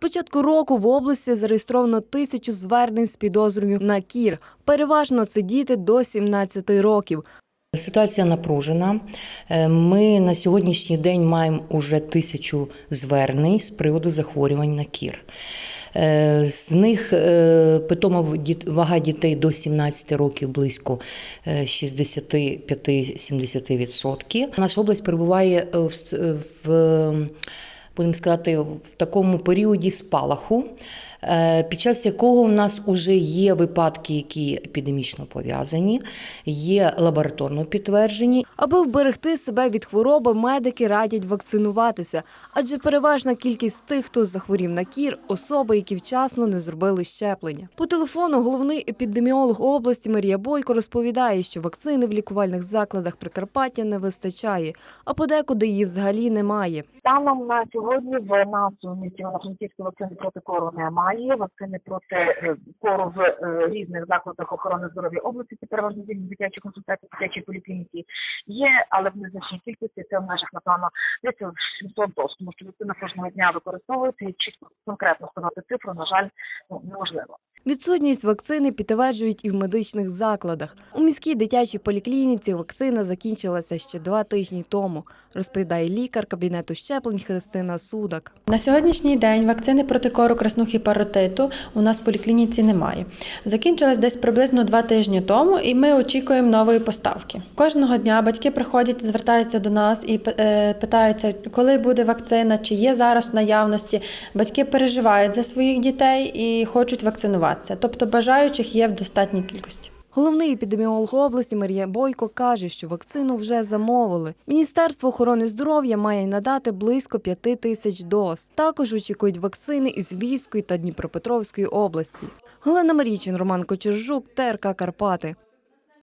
Початку року в області зареєстровано тисячу звернень з підозрою на кір. Переважно це діти до 17 років. Ситуація напружена. Е, Ми на сьогоднішній день маємо уже тисячу звернень з приводу захворювань на кір. Е, З них е, питома вага дітей до 17 років близько е, 65-70%. Наша область перебуває в будемо сказати, в такому періоді спалаху, під час якого в нас вже є випадки, які епідемічно пов'язані, є лабораторно підтверджені. Аби вберегти себе від хвороби, медики радять вакцинуватися, адже переважна кількість тих, хто захворів на кір, особи, які вчасно не зробили щеплення. По телефону головний епідеміолог області Марія Бойко розповідає, що вакцини в лікувальних закладах Прикарпаття не вистачає, а подекуди її взагалі немає. Станом на сьогодні в нас у місті вакцини проти кору немає. Вакцини проти е, кору в е, різних закладах охорони здоров'я області, це переважно зі дитячі консультації, дитячі поліклініки є, але в незначній кількості це в межах, напевно, десь 700 доз, тому що вакцина кожного дня використовується і чітко конкретно сказати цифру, на жаль, ну, неможливо. Відсутність вакцини підтверджують і в медичних закладах. У міській дитячій поліклініці вакцина закінчилася ще два тижні тому, розповідає лікар кабінету щеплень Христина Судак. На сьогоднішній день вакцини проти кору краснухи паротиту у нас в поліклініці немає. Закінчилась десь приблизно два тижні тому, і ми очікуємо нової поставки. Кожного дня батьки приходять, звертаються до нас і е, питаються, коли буде вакцина, чи є зараз в наявності. Батьки переживають за своїх дітей і хочуть вакцинуватися. Тобто бажаючих є в достатній кількості. Головний епідеміолог області Марія Бойко каже, що вакцину вже замовили. Міністерство охорони здоров'я має надати близько п'яти тисяч доз. Також очікують вакцини із Львівської та Дніпропетровської області. Галина Марічин, Роман Кочержук, ТРК Карпати.